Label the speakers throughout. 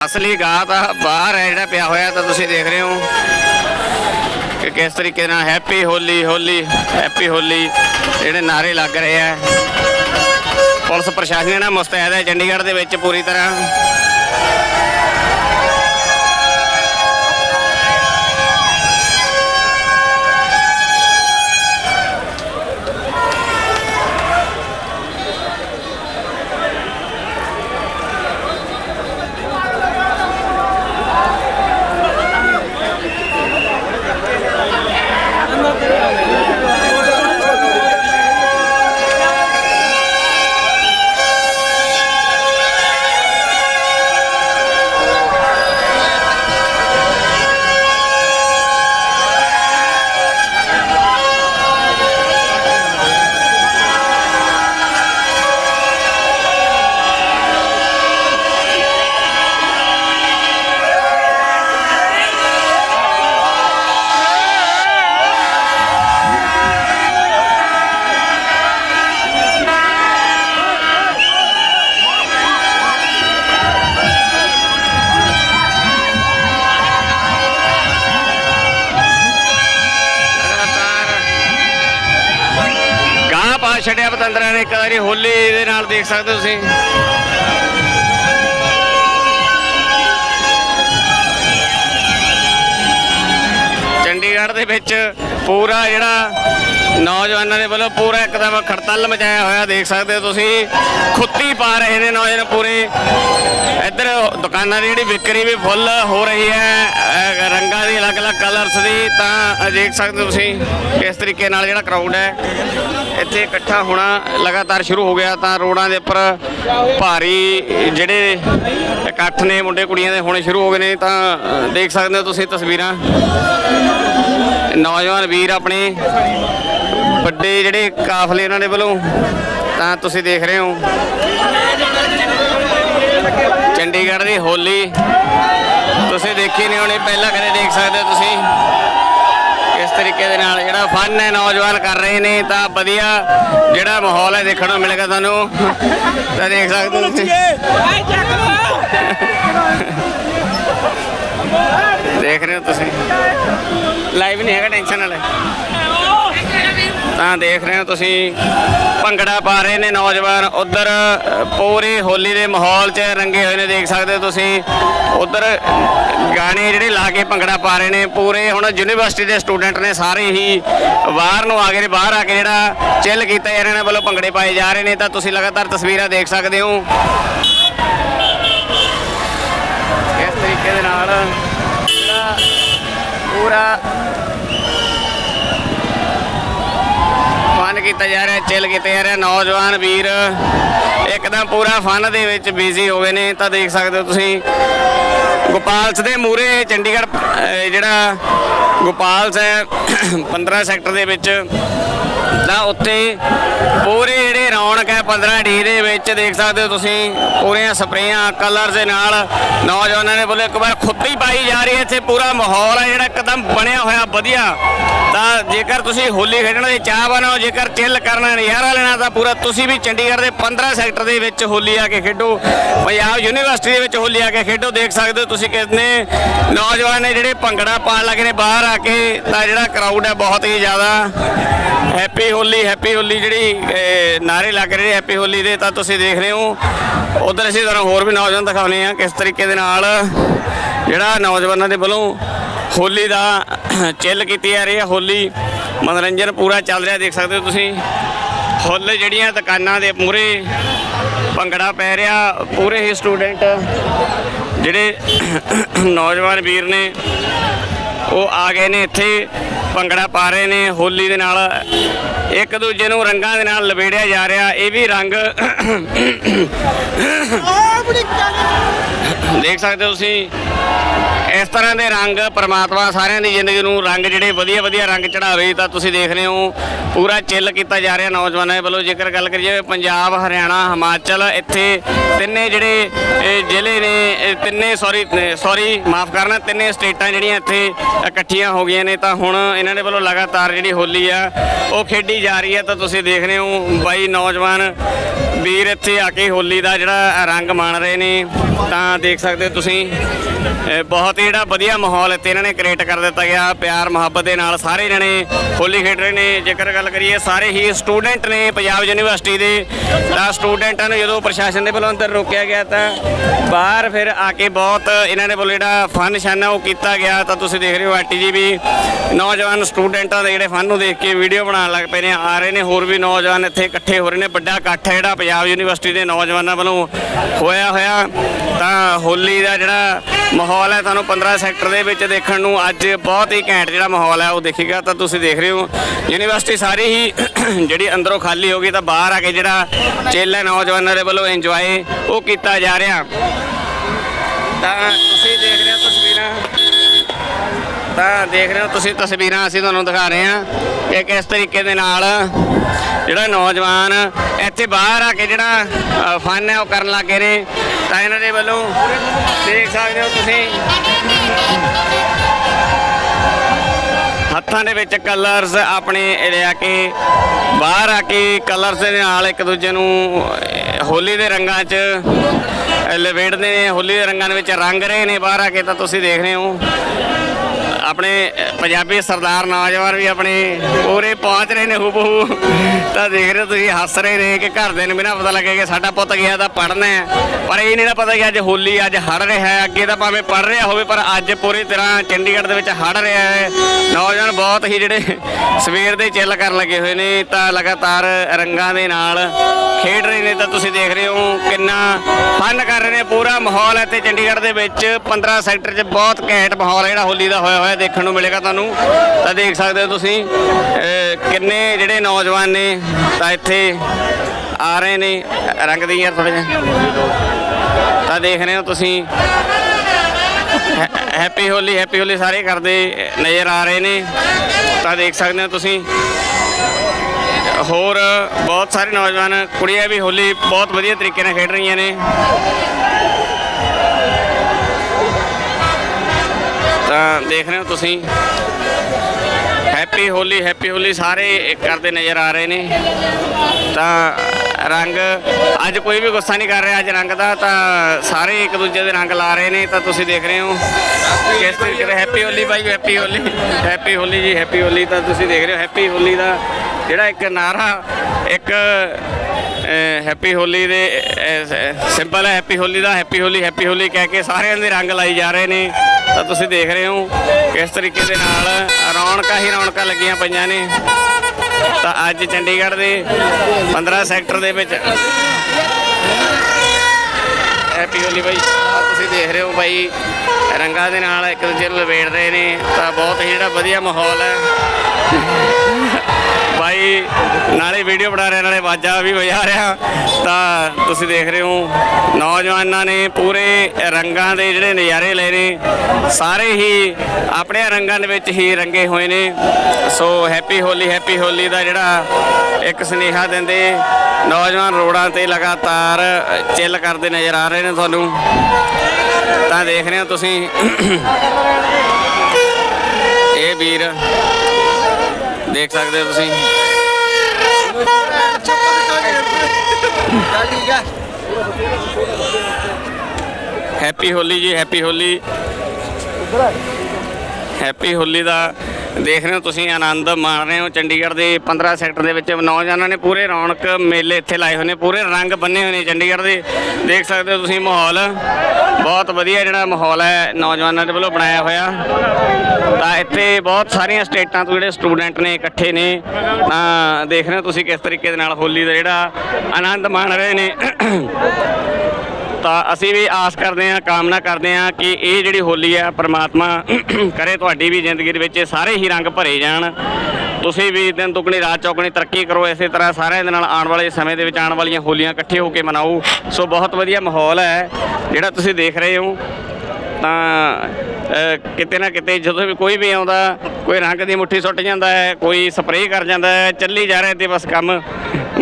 Speaker 1: ਅਸਲੀ ਗਾਹ ਤਾਂ ਬਾਹਰ ਹੈ, ਜਿਹੜਾ ਪਿਆ ਹੋਇਆ ਤਾਂ ਤੁਸੀਂ ਦੇਖ ਰਹੇ ਹੋ ਕਿ ਕਿਸ ਤਰੀਕੇ ਨਾਲ ਹੈਪੀ ਹੋਲੀ ਹੋਲੀ ਹੈਪੀ ਹੋਲੀ ਜਿਹੜੇ ਨਾਰੇ ਲੱਗ ਰਹੇ ਆ। ਪੁਲਿਸ ਪ੍ਰਸ਼ਾਸਨ ਨਾਲ ਮੁਸਤੈਦ ਹੈ, ਚੰਡੀਗੜ੍ਹ ਦੇ ਵਿੱਚ ਪੂਰੀ ਤਰ੍ਹਾਂ। ਪਾ ਛੱਡਿਆ ਪਤੰਦਰਾਂ ਨੇ, ਇੱਕ ਵਾਰੀ ਹੋਲੀ ਦੇ ਨਾਲ ਦੇਖ ਸਕਦੇ ਹੋ ਤੁਸੀਂ। ਚੰਡੀਗੜ੍ਹ ਦੇ ਵਿੱਚ ਪੂਰਾ ਜਿਹੜਾ ਨੌਜਵਾਨਾਂ ਦੇ ਵੱਲੋਂ ਪੂਰਾ ਇੱਕਦਮ ਖੜਤਲ ਮਚਾਇਆ ਹੋਇਆ ਦੇਖ ਸਕਦੇ ਹੋ ਤੁਸੀਂ। ਖੁੱਤੀ ਪਾ ਰਹੇ ਨੇ ਨੌਜਵਾਨ ਪੂਰੇ। ਇੱਧਰ ਦੁਕਾਨਾਂ ਦੀ ਜਿਹੜੀ ਵਿਕਰੀ ਵੀ ਫੁੱਲ ਹੋ ਰਹੀ ਹੈ। ਰੰਗਾਂ ਦੀ ਅਲੱਗ-ਅਲੱਗ ਕਲਰਸ ਦੀ ਤਾਂ ਦੇਖ ਸਕਦੇ ਹੋ ਤੁਸੀਂ ਕਿਸ ਤਰੀਕੇ ਨਾਲ ਜਿਹੜਾ ਕਰਾਊਡ ਹੈ। ਇੱਥੇ ਇਕੱਠਾ ਹੋਣਾ ਲਗਾਤਾਰ ਸ਼ੁਰੂ ਹੋ ਗਿਆ ਤਾਂ ਰੋਡਾਂ ਦੇ ਉੱਪਰ ਭਾਰੀ ਜਿਹੜੇ ਇਕੱਠ ਨੇ ਮੁੰਡੇ ਕੁੜੀਆਂ ਦੇ ਹੋਣੇ ਸ਼ੁਰੂ ਹੋ ਗਏ ਨੇ ਤਾਂ ਦੇਖ ਸਕਦੇ ਹੋ ਤੁਸੀਂ ਤਸਵੀਰਾਂ। ਨੌਜਵਾਨ ਵੀਰ ਆਪਣੇ ਵੱਡੇ ਜਿਹੜੇ ਕਾਫਲੇ ਉਹਨਾਂ ਦੇ ਵੱਲੋਂ, ਤਾਂ ਤੁਸੀਂ ਦੇਖ ਰਹੇ ਹੋ। ਚੰਡੀਗੜ੍ਹ ਦੀ ਹੋਲੀ, ਤੁਸੀਂ ਦੇਖੀ ਨਹੀਂ ਹੋਣੀ, ਪਹਿਲਾਂ ਕਦੇ ਦੇਖ ਸਕਦੇ ਹੋ ਤੁਸੀਂ। ਇਸ ਤਰੀਕੇ ਦੇ ਨਾਲ ਜਿਹੜਾ ਫਨ ਹੈ, ਨੌਜਵਾਨ ਕਰ ਰਹੇ ਨੇ, ਤਾਂ ਵਧੀਆ ਜਿਹੜਾ ਮਾਹੌਲ ਹੈ ਦੇਖਣ ਨੂੰ ਮਿਲੇਗਾ ਤੁਹਾਨੂੰ। ਤਾਂ ਦੇਖ ਸਕਦੇ ਹੋ ਤੁਸੀਂ। ਦੇਖ ਰਹੇ ਹੋ ਤੁਸੀਂ। ਲਾਈਵ ਨਹੀਂ ਹੈਗਾ ਟੈਨਸ਼ਨ ਵਾਲੇ। ਤਾਂ ਦੇਖ ਰਹੇ ਹੋ ਤੁਸੀਂ, ਭੰਗੜਾ ਪਾ ਰਹੇ ਨੇ ਨੌਜਵਾਨ, ਉਧਰ ਪੂਰੇ ਹੋਲੀ ਦੇ ਮਾਹੌਲ 'ਚ ਰੰਗੇ ਹੋਏ ਨੇ, ਦੇਖ ਸਕਦੇ ਹੋ ਤੁਸੀਂ, ਉਧਰ ਗਾਣੇ ਜਿਹੜੇ ਲਾ ਕੇ ਭੰਗੜਾ ਪਾ ਰਹੇ ਨੇ, ਪੂਰੇ ਹੁਣ ਯੂਨੀਵਰਸਿਟੀ ਦੇ ਸਟੂਡੈਂਟ ਨੇ ਸਾਰੇ ਹੀ ਬਾਹਰ ਨੂੰ ਆ ਗਏ ਨੇ, ਬਾਹਰ ਆ ਕੇ ਜਿਹੜਾ ਚਿੱਲ ਕੀਤਾ ਜਾ ਰਿਹਾ ਨੇ ਵੱਲੋਂ ਭੰਗੜੇ ਪਾਏ ਜਾ ਰਹੇ ਨੇ, ਤਾਂ ਤੁਸੀਂ ਲਗਾਤਾਰ ਤਸਵੀਰਾਂ ਦੇਖ ਸਕਦੇ ਹੋ। ਇਸ ਤਰੀਕੇ ਦੇ ਨਾਲ ਪੂਰਾ ਫਨ ਕੀਤਾ ਜਾ ਰਿਹਾ ਚਿੱਲ ਕੀਤਾ ਜਾ ਰਿਹਾ। ਨੌਜਵਾਨ ਵੀਰ, ਇੱਕਦਮ ਪੂਰਾ ਫਨ ਦੇ ਵਿੱਚ ਬਿਜ਼ੀ ਹੋ ਗਏ ਨੇ। ਤਾਂ ਦੇਖ ਸਕਦੇ ਹੋ ਤੁਸੀਂ ਗੋਪਾਲਸ ਦੇ ਮੂਰੇ ਚੰਡੀਗੜ੍ਹ ਜਿਹੜਾ ਗੋਪਾਲਸ ਹੈ 15 ਸੈਕਟਰ ਦੇ ਵਿੱਚ, ਤਾਂ ਉੱਤੇ ਪੂਰੇ ਰੌਣਕ ਹੈ 15 ਡੀ ਦੇ ਵਿੱਚ ਦੇਖ ਸਕਦੇ ਹੋ ਤੁਸੀਂ ਪੂਰੀਆਂ ਸਪਰੇਆਂ ਕਲਰ ਦੇ ਨਾਲ। ਨੌਜਵਾਨਾਂ ਨੇ ਬੋਲੇ ਇੱਕ ਵਾਰ ਖੁੱਤੀ ਪਾਈ ਜਾ ਰਹੀ ਹੈ ਇੱਥੇ ਪੂਰਾ ਮਾਹੌਲ ਹੈ, ਜਿਹੜਾ ਇੱਕਦਮ ਬਣਿਆ ਹੋਇਆ ਵਧੀਆ। ਤਾਂ ਜੇਕਰ ਤੁਸੀਂ ਹੋਲੀ ਖੇਡਣ ਦੇ ਚਾਹਵਾਨ ਹੋ, ਜੇਕਰ ਚਿੱਲ ਕਰਨਾ ਨਜ਼ਾਰਾ ਲੈਣਾ, ਤਾਂ ਪੂਰਾ ਤੁਸੀਂ ਵੀ ਚੰਡੀਗੜ੍ਹ ਦੇ 15 ਸੈਕਟਰ ਦੇ ਵਿੱਚ ਹੋਲੀ ਆ ਕੇ ਖੇਡੋ। ਪੰਜਾਬ ਯੂਨੀਵਰਸਿਟੀ ਦੇ ਵਿੱਚ ਹੋਲੀ ਆ ਕੇ ਖੇਡੋ, ਦੇਖ ਸਕਦੇ ਹੋ ਤੁਸੀਂ ਕਿੰਨੇ ਨੌਜਵਾਨ ਨੇ ਜਿਹੜੇ ਭੰਗੜਾ ਪਾਉਣ ਲੱਗੇ ਨੇ ਬਾਹਰ ਆ ਕੇ। ਤਾਂ ਜਿਹੜਾ ਕਰਾਊਡ ਹੈ ਬਹੁਤ ਹੀ ਜ਼ਿਆਦਾ। ਹੈਪੀ ਹੋਲੀ ਹੈਪੀ ਹੋਲੀ ਜਿਹੜੀ ਅਹ, ਨਾਰੇ ਲੱਗ ਰਹੇ ਹੈਪੀ ਹੋਲੀ ਦੇ ਤਾਂ ਤੁਸੀਂ ਦੇਖ ਰਹੇ ਹੋ। ਉਧਰ ਅਸੀਂ ਤੁਹਾਨੂੰ ਹੋਰ ਵੀ ਨੌਜਵਾਨ ਦਿਖਾਉਣੇ ਆ ਕਿਸ ਤਰੀਕੇ ਦੇ ਨਾਲ ਜਿਹੜਾ ਨੌਜਵਾਨਾਂ ਦੇ ਵੱਲੋਂ ਹੋਲੀ ਦਾ ਚਿੱਲ ਕੀਤੀ ਜਾ ਰਹੀ ਹੈ। ਹੋਲੀ ਮਨੋਰੰਜਨ ਪੂਰਾ ਚੱਲ ਰਿਹਾ ਦੇਖ ਸਕਦੇ ਹੋ ਤੁਸੀਂ। ਫੁੱਲ ਜਿਹੜੀਆਂ ਦੁਕਾਨਾਂ ਦੇ ਮੂਰੇ ਭੰਗੜਾ ਪੈ ਰਿਹਾ ਪੂਰੇ ਹੀ ਸਟੂਡੈਂਟ ਜਿਹੜੇ ਨੌਜਵਾਨ ਵੀਰ ਨੇ ਉਹ ਆ ਗਏ ਨੇ ਇੱਥੇ। ਭੰਗੜਾ ਪਾ ਰਹੇ ਨੇ, ਹੋਲੀ ਦੇ ਨਾਲ, ਇੱਕ ਦੂਜੇ ਨੂੰ ਰੰਗਾਂ ਦੇ ਨਾਲ ਲਪੇੜਿਆ ਜਾ ਰਿਹਾ, ਇਹ ਵੀ ਰੰਗ ਦੇਖ ਸਕਦੇ ਹੋ ਤੁਸੀਂ, ਇਸ ਤਰ੍ਹਾਂ ਦੇ ਰੰਗ ਪਰਮਾਤਮਾ ਸਾਰਿਆਂ ਦੀ ਜ਼ਿੰਦਗੀ ਨੂੰ ਰੰਗ ਜਿਹੜੇ ਵਧੀਆ ਵਧੀਆ ਰੰਗ ਚੜਾਵੇ ਤਾਂ ਤੁਸੀਂ ਦੇਖ ਰਹੇ ਹੋ, ਪੂਰਾ ਚਿੱਲ ਕੀਤਾ ਜਾ ਰਿਹਾ ਨੌਜਵਾਨਾਂ ਦੇ ਵੱਲੋਂ। ਜੇਕਰ ਗੱਲ ਕਰੀਏ ਪੰਜਾਬ, ਹਰਿਆਣਾ, ਹਿਮਾਚਲ, ਇੱਥੇ ਤਿੰਨੇ ਜਿਹੜੇ ਜ਼ਿਲ੍ਹੇ ਨੇ ਤਿੰਨੇ ਸੌਰੀ ਸੌਰੀ ਮਾਫ ਕਰਨਾ, ਤਿੰਨੇ ਸਟੇਟਾਂ ਜਿਹੜੀਆਂ ਇੱਥੇ ਇਕੱਠੀਆਂ ਹੋ ਗਈਆਂ ਨੇ, ਤਾਂ ਹੁਣ ਇਹਨਾਂ ਦੇ ਵੱਲੋਂ ਲਗਾਤਾਰ ਜਿਹੜੀ ਹੋਲੀ ਆ, ਉਹ ਖੇਡੀ ਜਾ ਰਹੀ ਹੈ ਤਾਂ ਤੁਸੀਂ ਦੇਖ ਰਹੇ ਹੋ ਬਾਈ ਨੌਜਵਾਨ ਵੀਰ ਇੱਥੇ ਆ ਕੇ ਹੋਲੀ ਦਾ ਜਿਹੜਾ ਰੰਗ ਮਾਣ ਰਹੇ ਨੇ, ਤਾਂ ਦੇਖ ਸਕਦੇ ਹੋ ਤੁਸੀਂ। ਬਹੁਤ ਹੀ ਜਿਹੜਾ ਵਧੀਆ ਮਾਹੌਲ ਇੱਥੇ ਇਹਨਾਂ ਨੇ ਕ੍ਰੀਏਟ ਕਰ ਦਿੱਤਾ ਗਿਆ। ਪਿਆਰ, ਮੁਹੱਬਤ ਦੇ ਨਾਲ ਸਾਰੇ ਜਣੇ ਹੋਲੀ ਖੇਡ ਰਹੇ ਨੇ। ਜੇਕਰ ਗੱਲ ਕਰੀਏ, ਸਾਰੇ ਹੀ ਸਟੂਡੈਂਟ ਨੇ ਪੰਜਾਬ ਯੂਨੀਵਰਸਿਟੀ ਦੇ। ਤਾਂ ਸਟੂਡੈਂਟਾਂ ਨੂੰ ਜਦੋਂ ਪ੍ਰਸ਼ਾਸਨ ਦੇ ਵੱਲੋਂ ਅੰਦਰ ਰੋਕਿਆ ਗਿਆ ਤਾਂ ਬਾਹਰ ਫਿਰ ਆ ਕੇ ਬਹੁਤ ਇਹਨਾਂ ਦੇ ਵੱਲੋਂ ਜਿਹੜਾ ਫਨ ਸ਼ਨ ਹੈ ਉਹ ਕੀਤਾ ਗਿਆ। ਤਾਂ ਤੁਸੀਂ ਦੇਖ ਰਹੇ ਹੋ ਆਟੀ ਜੀ ਵੀ ਨੌਜਵਾਨ ਸਟੂਡੈਂਟਾਂ ਦੇ ਜਿਹੜੇ ਫਨ ਨੂੰ ਦੇਖ ਕੇ ਵੀਡੀਓ ਬਣਾਉਣ ਲੱਗ ਪਏ ਨੇ। ਆ ਰਹੇ ਨੇ, ਹੋਰ ਵੀ ਨੌਜਵਾਨ ਇੱਥੇ ਇਕੱਠੇ ਹੋ ਰਹੇ ਨੇ। ਵੱਡਾ ਇਕੱਠ ਹੈ ਜਿਹੜਾ ਪੰਜਾਬ ਯੂਨੀਵਰਸਿਟੀ ਦੇ ਨੌਜਵਾਨਾਂ ਵੱਲੋਂ ਹੋਇਆ ਹੋਇਆ। ਤਾਂ ਹੋਲੀ ਦਾ ਜਿਹੜਾ ਮਾਹੌਲ ਹੈ ਤੁਹਾਨੂੰ 15 ਸੈਕਟਰ ਦੇ ਵਿੱਚ ਦੇਖਣ ਨੂੰ ਅੱਜ ਬਹੁਤ ਹੀ ਘੈਂਟ ਜਿਹੜਾ ਮਾਹੌਲ ਹੈ, ਉਹ ਦੇਖੇਗਾ, ਤਾਂ ਤੁਸੀਂ ਦੇਖ ਰਹੇ ਹੋ। ਯੂਨੀਵਰਸਿਟੀ ਸਾਰੀ ਹੀ ਜਿਹੜੀ ਅੰਦਰੋਂ ਖਾਲੀ ਹੋ ਗਈ, ਤਾਂ ਬਾਹਰ ਆ ਕੇ ਜਿਹੜਾ ਚੇਲਾ ਹੈ ਨੌਜਵਾਨਾਂ ਦੇ ਵੱਲੋਂ ਇੰਜੋਏ ਉਹ ਕੀਤਾ ਜਾ ਰਿਹਾ। ਤਾਂ ਤੁਸੀਂ ਦੇਖ ਰਹੇ ਹੋ ਤਸਵੀਰਾਂ। ਤਾਂ ਦੇਖ ਰਹੇ ਹੋ ਤੁਸੀਂ ਤਸਵੀਰਾਂ, ਅਸੀਂ ਤੁਹਾਨੂੰ ਦਿਖਾ ਰਹੇ ਹਾਂ ਕਿ ਕਿਸ ਤਰੀਕੇ ਦੇ ਨਾਲ ਜਿਹੜਾ ਨੌਜਵਾਨ ਇੱਥੇ ਬਾਹਰ ਆ ਕੇ ਜਿਹੜਾ ਫਨ ਹੈ, ਉਹ ਕਰਨ ਲੱਗੇ ਨੇ। ਤਾਂ ਇਹਨਾਂ ਦੇ ਵੱਲੋਂ ਦੇਖ ਸਕਦੇ ਹੋ ਤੁਸੀਂ। ਹੱਥਾਂ ਦੇ ਵਿੱਚ ਕਲਰਸ ਆਪਣੇ ਲਿਆ ਕੇ ਬਾਹਰ ਆ ਕੇ ਕਲਰਸ ਦੇ ਨਾਲ ਇੱਕ ਦੂਜੇ ਨੂੰ ਹੋਲੀ ਦੇ ਰੰਗਾਂ 'ਚ ਅਹ, ਨੇ ਹੋਲੀ ਦੇ ਰੰਗਾਂ ਦੇ ਵਿੱਚ ਰੰਗ ਰਹੇ ਨੇ ਬਾਹਰ ਆ ਕੇ ਤਾਂ ਤੁਸੀਂ ਦੇਖ ਰਹੇ ਹੋ। ਆਪਣੇ ਪੰਜਾਬੀ ਸਰਦਾਰ ਨੌਜਵਾਨ ਵੀ ਆਪਣੇ ਪੂਰੇ ਪਹੁੰਚ ਰਹੇ ਨੇ ਹੂਬਹੂ। ਤਾਂ ਦੇਖ ਰਹੇ ਹੋ ਤੁਸੀਂ, ਹੱਸ ਰਹੇ ਨੇ ਕਿ ਘਰਦਿਆਂ ਨੂੰ ਵੀ ਨਾ ਪਤਾ ਲੱਗੇ ਕਿ ਸਾਡਾ ਪੁੱਤ ਗਿਆ ਤਾਂ ਪੜ੍ਹਨਾ ਪਰ ਇਹ ਨਹੀਂ ਨਾ ਪਤਾ ਕਿ ਅੱਜ ਹੋਲੀ, ਅੱਜ ਹੜ ਰਿਹਾ ਹੈ। ਅੱਗੇ ਤਾਂ ਭਾਵੇਂ ਪੜ੍ਹ ਰਿਹਾ ਹੋਵੇ, ਪਰ ਅੱਜ ਪੂਰੀ ਤਰ੍ਹਾਂ ਚੰਡੀਗੜ੍ਹ ਦੇ ਵਿੱਚ ਹੜ ਰਿਹਾ ਹੈ। ਨੌਜਵਾਨ ਬਹੁਤ ਹੀ ਜਿਹੜੇ ਸਵੇਰ ਦੇ ਚਿੱਲ ਕਰਨ ਲੱਗੇ ਹੋਏ ਨੇ, ਤਾਂ ਲਗਾਤਾਰ ਰੰਗਾਂ ਦੇ ਨਾਲ ਖੇਡ ਰਹੇ ਨੇ। ਤਾਂ ਤੁਸੀਂ ਦੇਖ ਰਹੇ ਹੋ ਕਿੰਨਾ ਫਨ ਕਰ ਰਹੇ ਨੇ। ਪੂਰਾ ਮਾਹੌਲ ਹੈ ਤੇ ਚੰਡੀਗੜ੍ਹ ਦੇ ਵਿੱਚ। 15 ਸੈਕਟਰ 'ਚ ਬਹੁਤ ਘੈਂਟ ਮਾਹੌਲ ਜਿਹੜਾ ਹੋਲੀ ਦਾ ਹੋਇਆ ਹੋਇਆ। ਦੇਖਣ ਨੂੰ ਮਿਲੇਗਾ ਤੁਹਾਨੂੰ। ਤਾਂ ਦੇਖ ਸਕਦੇ ਹੋ ਤੁਸੀਂ ਕਿੰਨੇ ਜਿਹੜੇ ਨੌਜਵਾਨ ਨੇ ਤਾਂ ਇੱਥੇ ਆ ਰਹੇ ਨੇ। ਰੰਗ ਦੀ ਯਾਰ ਥੋੜਾ ਜਿਹਾ। ਤਾਂ ਦੇਖ ਰਹੇ ਹੋ ਤੁਸੀਂ। ਹੈਪੀ ਹੋਲੀ ਹੈਪੀ ਹੋਲੀ ਸਾਰੇ ਕਰਦੇ ਨਜ਼ਰ ਆ ਰਹੇ ਨੇ। ਤਾਂ ਦੇਖ ਸਕਦੇ ਹੋ ਤੁਸੀਂ। ਹੋਰ ਬਹੁਤ ਸਾਰੇ ਨੌਜਵਾਨ ਕੁੜੀਆਂ ਵੀ ਹੋਲੀ ਬਹੁਤ ਵਧੀਆ ਤਰੀਕੇ ਨਾਲ ਖੇਡ ਰਹੀਆਂ ਨੇ। ਤਾਂ ਦੇਖ ਰਹੇ ਹੋ ਤੁਸੀਂ। ਹੈਪੀ ਹੋਲੀ ਹੈਪੀ ਹੋਲੀ ਸਾਰੇ ਕਰਦੇ ਨਜ਼ਰ ਆ ਰਹੇ ਨੇ। ਤਾਂ ਰੰਗ, ਅੱਜ ਕੋਈ ਵੀ ਗੁੱਸਾ ਨਹੀਂ ਕਰ ਰਿਹਾ, ਅੱਜ ਰੰਗ ਦਾ, ਤਾਂ ਸਾਰੇ ਇੱਕ ਦੂਜੇ ਦੇ ਰੰਗ ਲਾ ਰਹੇ ਨੇ, ਤਾਂ ਤੁਸੀਂ ਦੇਖ ਰਹੇ ਹੋ। ਕਿਸ ਤਰੀਕੇ ਦਾ ਹੈਪੀ ਹੋਲੀ ਬਾਈ happy Holi happy Holi ji happy Holi ਤਾਂ ਤੁਸੀਂ ਦੇਖ ਰਹੇ ਹੋ ਹੈਪੀ ਹੋਲੀ ਦਾ ਜਿਹੜਾ ਇੱਕ ਨਾਰਾ, ਇੱਕ ਹੈਪੀ ਹੋਲੀ ਦੇ ਸਿੰਪਲ ਹੈ ਹੈਪੀ ਹੋਲੀ ਦਾ ਹੈਪੀ ਹੋਲੀ ਹੈਪੀ ਹੋਲੀ ਕਹਿ ਕੇ ਸਾਰਿਆਂ ਦੇ ਰੰਗ ਲਾਈ ਜਾ ਰਹੇ ਨੇ। ਤਾਂ ਤੁਸੀਂ ਦੇਖ ਰਹੇ ਹੋ ਕਿਸ ਤਰੀਕੇ ਦੇ ਨਾਲ ਰੌਣਕਾਂ ਹੀ ਰੌਣਕਾਂ ਲੱਗੀਆਂ ਪਈਆਂ ਨੇ। ਤਾਂ ਅੱਜ ਚੰਡੀਗੜ੍ਹ ਦੇ 15 ਸੈਕਟਰ ਦੇ ਵਿੱਚ ਹੈਪੀ ਹੋਲੀ ਬਾਈ। ਤੁਸੀਂ ਦੇਖ ਰਹੇ ਹੋ ਬਾਈ, ਰੰਗਾਂ ਦੇ ਨਾਲ ਇੱਕ ਦੂਜੇ ਨੂੰ ਲਵੇੜ ਰਹੇ ਨੇ। ਤਾਂ ਬਹੁਤ ਹੀ ਜਿਹੜਾ ਵਧੀਆ ਮਾਹੌਲ ਹੈ। ਨਾਲੇ ਵੀਡੀਓ ਬਣਾ ਰਿਹਾ ਨਾਲੇ ਆਵਾਜ਼ਾਂ ਵੀ ਵਜਾ ਰਿਹਾ। ਤਾਂ ਤੁਸੀਂ ਦੇਖ ਰਹੇ ਹੋ, ਨੌਜਵਾਨਾਂ ਨੇ ਪੂਰੇ ਰੰਗਾਂ ਦੇ ਜਿਹੜੇ ਨਜ਼ਾਰੇ ਲਏ ਨੇ, ਸਾਰੇ ਹੀ ਆਪਣੇ ਰੰਗਾਂ ਦੇ ਵਿੱਚ ਹੀ ਰੰਗੇ ਹੋਏ ਨੇ। So happy Holi happy Holi ਦਾ ਜਿਹੜਾ ਇੱਕ ਸੁਨੇਹਾ ਦਿੰਦੇ ਨੌਜਵਾਨ ਰੋਡਾਂ ਤੇ ਲਗਾਤਾਰ ਚਿੱਲ ਕਰਦੇ ਨਜ਼ਰ ਆ ਰਹੇ ਨੇ ਤੁਹਾਨੂੰ। ਤਾਂ ਦੇਖ ਰਹੇ ਹੋ ਤੁਸੀਂ। ਇਹ ਵੀਰ, ਦੇਖ ਸਕਦੇ ਹੋ ਤੁਸੀਂ। ਹੈਪੀ ਹੋਲੀ ਜੀ ਹੈਪੀ ਹੋਲੀ। ਹੈਪੀ ਹੋਲੀ ਦਾ ਦੇਖ ਰਹੇ ਹੋ ਤੁਸੀਂ ਆਨੰਦ, ਮਾਣ ਰਹੇ ਹੋ। ਚੰਡੀਗੜ੍ਹ ਦੇ 15 ਸੈਕਟਰ ਦੇ ਵਿੱਚ ਨੌਜਵਾਨਾਂ ਨੇ ਪੂਰੇ ਰੌਣਕ ਮੇਲੇ ਇੱਥੇ ਲਾਏ ਹੋਏ ਨੇ, ਪੂਰੇ ਰੰਗ ਬੰਨੇ ਹੋਏ ਨੇ ਚੰਡੀਗੜ੍ਹ ਦੇ। ਦੇਖ ਸਕਦੇ ਹੋ ਤੁਸੀਂ ਮਾਹੌਲ। ਬਹੁਤ ਵਧੀਆ ਜਿਹੜਾ ਮਾਹੌਲ ਹੈ ਨੌਜਵਾਨਾਂ ਦੇ ਵੱਲੋਂ ਬਣਾਇਆ ਹੋਇਆ। ਤਾਂ ਇੱਥੇ ਬਹੁਤ ਸਾਰੀਆਂ ਸਟੇਟਾਂ ਤੋਂ ਜਿਹੜੇ ਸਟੂਡੈਂਟ ਨੇ ਇਕੱਠੇ ਨੇ। ਤਾਂ ਦੇਖ ਰਹੇ ਹੋ ਤੁਸੀਂ ਕਿਸ ਤਰੀਕੇ ਦੇ ਨਾਲ ਹੋਲੀ ਦਾ ਜਿਹੜਾ ਆਨੰਦ ਮਾਣ ਰਹੇ ਨੇ। ਤਾਂ ਅਸੀਂ ਵੀ ਆਸ ਕਰਦੇ ਹਾਂ, ਕਾਮਨਾ ਕਰਦੇ ਹਾਂ ਕਿ ਇਹ ਜਿਹੜੀ ਹੋਲੀ ਹੈ, ਪ੍ਰਮਾਤਮਾ ਕਰੇ ਤੁਹਾਡੀ ਵੀ ਜ਼ਿੰਦਗੀ ਦੇ ਵਿੱਚ ਸਾਰੇ ਹੀ ਰੰਗ ਭਰੇ ਜਾਣ। ਤੁਸੀਂ ਵੀ ਦਿਨ ਦੁਗਣੀ ਰਾਤ ਚੌਗਣੀ ਤਰੱਕੀ ਕਰੋ, ਇਸੇ ਤਰ੍ਹਾਂ ਸਾਰਿਆਂ ਦੇ ਨਾਲ ਆਉਣ ਵਾਲੇ ਸਮੇਂ ਦੇ ਵਿੱਚ ਆਉਣ ਵਾਲੀਆਂ ਹੋਲੀਆਂ ਇਕੱਠੇ ਹੋ ਕੇ ਮਨਾਓ। ਸੋ ਬਹੁਤ ਵਧੀਆ ਮਾਹੌਲ ਹੈ, ਜਿਹੜਾ ਤੁਸੀਂ ਦੇਖ ਰਹੇ ਹੋ। ਤਾਂ ਕਿਤੇ ਨਾ ਕਿਤੇ ਜਦੋਂ ਵੀ ਕੋਈ ਵੀ ਆਉਂਦਾ, ਕੋਈ ਰੰਗ ਦੀ ਮੁੱਠੀ ਸੁੱਟ ਜਾਂਦਾ ਹੈ, ਕੋਈ ਸਪਰੇਅ ਕਰ ਜਾਂਦਾ ਹੈ, ਚੱਲੀ ਜਾ ਰਿਹਾ ਤੇ ਬਸ ਕੰਮ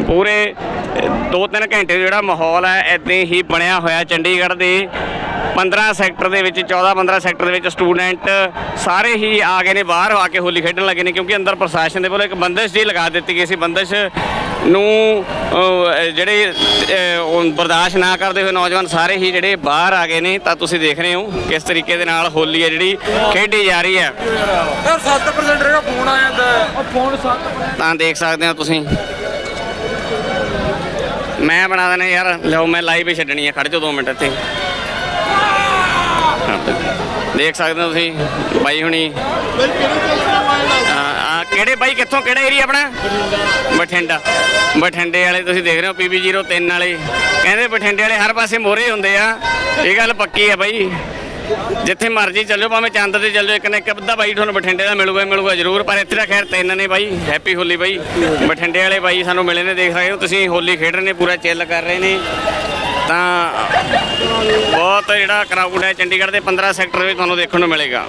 Speaker 1: ਪੂਰੇ 2-3 ਘੰਟੇ ਜਿਹੜਾ ਮਾਹੌਲ ਹੈ ਇਦਾਂ ਹੀ ਬਣਿਆ ਹੋਇਆ ਚੰਡੀਗੜ੍ਹ ਦੇ 15 ਸੈਕਟਰ ਦੇ ਵਿੱਚ 14-15 ਸੈਕਟਰ ਦੇ ਵਿੱਚ ਸਟੂਡੈਂਟ ਸਾਰੇ ਹੀ ਆ ਗਏ ਨੇ ਬਾਹਰ ਆ ਕੇ ਹੋਲੀ ਖੇਡਣ ਲੱਗੇ ਨੇ ਕਿਉਂਕਿ ਅੰਦਰ ਪ੍ਰਸ਼ਾਸਨ ਦੇ ਵੱਲੋਂ ਇੱਕ ਬੰਦਸ਼ ਜੀ ਲਗਾ ਦਿੱਤੀ ਗਈ ਸੀ ਬੰਦਸ਼ ਨੂੰ ਜਿਹੜੇ ਬਰਦਾਸ਼ਤ ਨਾ ਕਰਦੇ ਹੋਏ ਨੌਜਵਾਨ ਸਾਰੇ ਹੀ ਜਿਹੜੇ ਬਾਹਰ ਆ ਗਏ ਨੇ ਤਾਂ ਤੁਸੀਂ ਦੇਖ ਰਹੇ ਹੋ ਕਿਸ ਤਰੀਕੇ ਦੇ ਨਾਲ ਹੋਲੀ ਹੈ ਜਿਹੜੀ ਖੇਡੀ ਜਾ ਰਹੀ ਹੈ
Speaker 2: ਯਾਰ 7% ਰੇਗਾ ਫੋਨ ਆ ਜਾਂਦਾ। ਉਹ ਫੋਨ 7%
Speaker 1: ਤਾਂ ਦੇਖ ਸਕਦੇ ਹੋ ਤੁਸੀਂ ਮੈਂ ਬਣਾ ਦੇਣਾ ਯਾਰ। ਲਓ ਮੈਂ ਲਾਈਵ ਹੀ ਛੱਡਣੀ ਹੈ ਖੜ ਜਾਓ 2 ਮਿੰਟ ਇੱਥੇ। ਦੇਖ ਸਕਦੇ ਹੋ ਤੁਸੀਂ ਬਾਈ ਹੁਣੀ। ਆ, ਕਿਹੜੇ ਬਾਈ ਕਿੱਥੋਂ ਕਿਹੜਾ ਏਰੀਆ ਆਪਣਾ? ਬਠਿੰਡਾ। ਬਠਿੰਡੇ ਵਾਲੇ ਤੁਸੀਂ ਦੇਖ ਰਹੇ ਹੋ ਪੀਬੀ 03 ਵਾਲੇ। ਕਹਿੰਦੇ ਬਠਿੰਡੇ ਵਾਲੇ ਹਰ ਪਾਸੇ ਮੋਰੇ ਹੁੰਦੇ ਆ। ਇਹ ਗੱਲ ਪੱਕੀ ਆ ਬਾਈ। ਜਿੱਥੇ ਮਰਜ਼ੀ ਚੱਲਿਓ, ਭਾਵੇਂ ਚੰਦ ਤੇ ਚੱਲਿਓ, ਇੱਕ ਨਾ ਇੱਕ ਅੱਧਾ ਬਾਈ ਤੁਹਾਨੂੰ ਬਠਿੰਡੇ ਦਾ ਮਿਲੂਗਾ ਹੀ ਮਿਲੂਗਾ ਜ਼ਰੂਰ, ਪਰ ਇੱਥੇ ਤਾਂ ਖੈਰ ਤਿੰਨ ਨੇ ਬਾਈ ਹੈਪੀ ਹੋਲੀ ਬਾਈ। ਬਠਿੰਡੇ ਵਾਲੇ ਬਾਈ ਸਾਨੂੰ ਮਿਲੇ ਨੇ, ਦੇਖ ਸਕਦੇ ਹੋ, ਤੁਸੀਂ ਹੋਲੀ ਖੇਡ ਰਹੇ ਨੇ, ਪੂਰਾ ਚਿੱਲ ਕਰ ਰਹੇ ਨੇ। ਤਾਂ ਬਹੁਤ ਜਿਹੜਾ ਕਰਾਊਡ ਹੈ, ਚੰਡੀਗੜ੍ਹ ਦੇ 15 ਸੈਕਟਰ ਵਿੱਚ ਤੁਹਾਨੂੰ ਦੇਖਣ ਨੂੰ ਮਿਲੇਗਾ।